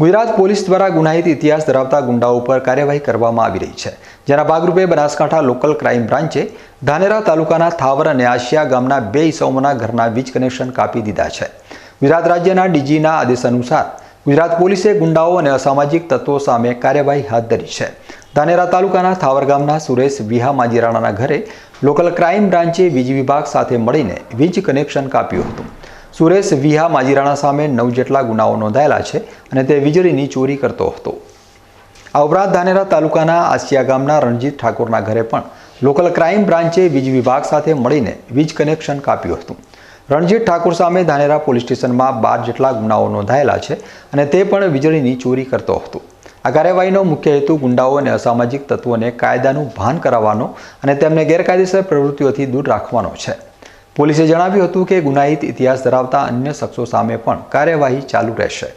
Gujarat police દ્વારા ગુનાહિત ઇતિહાસ ધરાવતા ગુંડાઓ ઉપર કાર્યવાહી કરવામાં આવી રહી છે, જેના ભાગરૂપે બનાસકાંઠા લોકલ ક્રાઇમ બ્રાન્ચે ધાનેરા તાલુકાના થાવર અને આશિયા ગામના બે ઇસમોના ઘરના વીજ કનેક્શન કાપી દીધા છે. ગુજરાત રાજ્યના ડીજીના આદેશ અનુસાર ગુજરાત પોલીસે ગુંડાઓ અને અસામાજિક તત્વો સામે કાર્યવાહી હાથ ધરી છે. ધાનેરા તાલુકાના થાવર ગામના સુરેશ વિહા માજીરાણાના ઘરે લોકલ ક્રાઇમ બ્રાન્ચે વીજ વિભાગ સાથે મળીને વીજ કનેક્શન કાપ્યું હતું. સુરેશ વિહા માજીરાણા સામે નવ જેટલા ગુનાઓ નોંધાયેલા છે અને તે વીજળીની ચોરી કરતો હતો. આ ઉપરાંત ધાનેરા તાલુકાના આસિયા ગામના રણજીત ઠાકોરના ઘરે પણ લોકલ ક્રાઇમ બ્રાન્ચે વીજ વિભાગ સાથે મળીને વીજ કનેક્શન કાપ્યું હતું. રણજીત ઠાકોર સામે ધાનેરા પોલીસ સ્ટેશનમાં બાર જેટલા ગુનાઓ નોંધાયેલા છે અને તે પણ વીજળીની ચોરી કરતો હતો. આ કાર્યવાહીનો મુખ્ય હેતુ ગુંડાઓ અને અસામાજિક તત્વોને કાયદાનું ભાન કરાવવાનો અને તેમને ગેરકાયદેસર પ્રવૃત્તિઓથી દૂર રાખવાનો છે. પોલીસે જણાવ્યું હતું કે ગુનાહિત ઇતિહાસ ધરાવતા અન્ય શખ્સો સામે પણ કાર્યવાહી ચાલુ રહેશે.